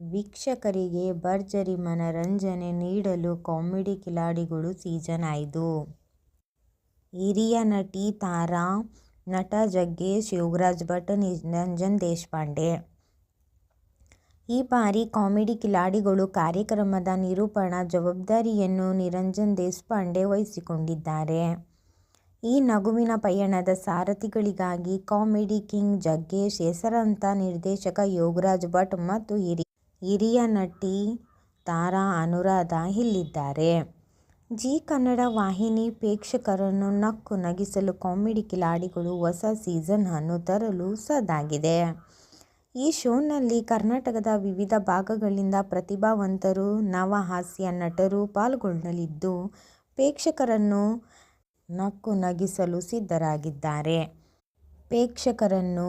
ವೀಕ್ಷಕರಿಗೆ ಭರ್ಜರಿ ಮನರಂಜನೆ ನೀಡಲು ಕಾಮಿಡಿ ಕಿಲಾಡಿಗಳು ಸೀಸನ್ ಐದು. ಹಿರಿಯ ನಟಿ ತಾರಾ, ನಟ ಜಗ್ಗೇಶ್, ಯೋಗರಾಜ್ ಭಟ್, ನಿರಂಜನ್ ದೇಶಪಾಂಡೆ. ಈ ಬಾರಿ ಕಾಮಿಡಿ ಕಿಲಾಡಿಗಳು ಕಾರ್ಯಕ್ರಮದ ನಿರೂಪಣಾ ಜವಾಬ್ದಾರಿಯನ್ನು ನಿರಂಜನ್ ದೇಶಪಾಂಡೆ ವಹಿಸಿಕೊಂಡಿದ್ದಾರೆ. ಈ ನಗುವಿನ ಪಯಣದ ಸಾರಥಿಗಳಿಗಾಗಿ ಕಾಮಿಡಿ ಕಿಂಗ್ ಜಗ್ಗೇಶ್, ಹೆಸರಂತ ನಿರ್ದೇಶಕ ಯೋಗರಾಜ್ ಭಟ್ ಮತ್ತು ಹಿರಿಯ ನಟಿ ತಾರಾ ಅನುರಾಧ ಇಲ್ಲಿದ್ದಾರೆ. ಜೀ ಕನ್ನಡ ವಾಹಿನಿ ಪ್ರೇಕ್ಷಕರನ್ನು ನಕ್ಕು ನಗಿಸಲು ಕಾಮಿಡಿ ಕಿಲಾಡಿಗಳು ಹೊಸ ಸೀಸನ್ ಅನ್ನು ತರಲು ಸಜ್ಜಾಗಿದೆ. ಈ ಶೋನಲ್ಲಿ ಕರ್ನಾಟಕದ ವಿವಿಧ ಭಾಗಗಳಿಂದ ಪ್ರತಿಭಾವಂತರು, ನವ ಹಾಸ್ಯ ನಟರು ಪಾಲ್ಗೊಳ್ಳಲಿದ್ದು, ಪ್ರೇಕ್ಷಕರನ್ನು ನಕ್ಕು ನಗಿಸಲು ಸಿದ್ಧರಾಗಿದ್ದಾರೆ. ಪ್ರೇಕ್ಷಕರನ್ನು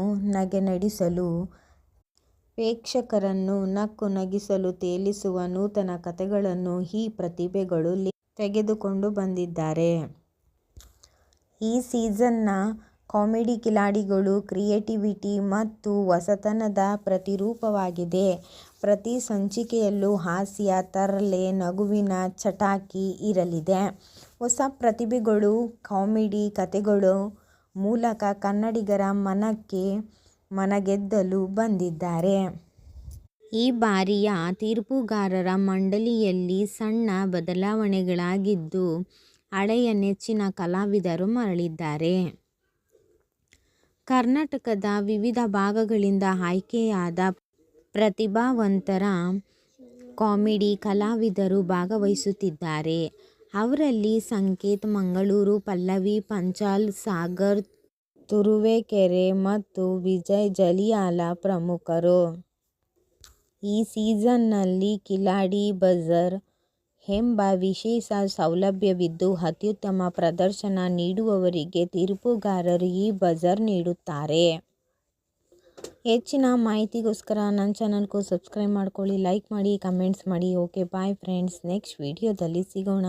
ನಕ್ಕು ನಗಿಸಲು ತೇಲಿಸುವ ನೂತನ ಕಥೆಗಳನ್ನು ಈ ಪ್ರತಿಭೆಗಳು ತೆಗೆದುಕೊಂಡು ಬಂದಿದ್ದಾರೆ. ಈ ಸೀಸನ್ನ ಕಾಮಿಡಿ ಕಿಲಾಡಿಗಳು ಕ್ರಿಯೇಟಿವಿಟಿ ಮತ್ತು ಹೊಸತನದ ಪ್ರತಿರೂಪವಾಗಿದೆ. ಪ್ರತಿ ಸಂಚಿಕೆಯಲ್ಲೂ ಹಾಸ್ಯ, ತರಲೆ, ನಗುವಿನ ಚಟಾಕಿ ಇರಲಿದೆ. ಹೊಸ ಪ್ರತಿಭೆಗಳು ಕಾಮಿಡಿ ಕಥೆಗಳ ಮೂಲಕ ಕನ್ನಡಿಗರ ಮನಗೆದ್ದಲು ಬಂದಿದ್ದಾರೆ. ಈ ಬಾರಿಯ ತೀರ್ಪುಗಾರರ ಮಂಡಳಿಯಲ್ಲಿ ಸಣ್ಣ ಬದಲಾವಣೆಗಳಾಗಿದ್ದು, ಹಳೆಯ ನೆಚ್ಚಿನ ಕಲಾವಿದರು ಮರಳಿದ್ದಾರೆ. ಕರ್ನಾಟಕದ ವಿವಿಧ ಭಾಗಗಳಿಂದ ಆಯ್ಕೆಯಾದ ಪ್ರತಿಭಾವಂತರ ಕಾಮಿಡಿ ಕಲಾವಿದರು ಭಾಗವಹಿಸುತ್ತಿದ್ದಾರೆ. ಅವರಲ್ಲಿ ಸಂಕೇತ್ ಮಂಗಳೂರು, ಪಲ್ಲವಿ ಪಂಚಾಲ್, ಸಾಗರ್ ತುರುವೇಕೆರೆ ಮತ್ತು ವಿಜಯ್ ಜಲಿಯಾಲ ಪ್ರಮುಖರು. ಈ ಸೀಸನ್ನಲ್ಲಿ ಕಿಲಾಡಿ ಬಜರ್ ಎಂಬ ವಿಶೇಷ ಸೌಲಭ್ಯವಿದ್ದು, ಅತ್ಯುತ್ತಮ ಪ್ರದರ್ಶನ ನೀಡುವವರಿಗೆ ತೀರ್ಪುಗಾರರು ಈ ಬಜರ್ ನೀಡುತ್ತಾರೆ. ಹೆಚ್ಚಿನ ಮಾಹಿತಿಗೋಸ್ಕರ ನನ್ನ ಚಾನಲ್ಗೂ ಸಬ್ಸ್ಕ್ರೈಬ್ ಮಾಡ್ಕೊಳ್ಳಿ, ಲೈಕ್ ಮಾಡಿ, ಕಮೆಂಟ್ಸ್ ಮಾಡಿ. ಓಕೆ ಬಾಯ್ ಫ್ರೆಂಡ್ಸ್ ನೆಕ್ಸ್ಟ್ ವಿಡಿಯೋದಲ್ಲಿ ಸಿಗೋಣ.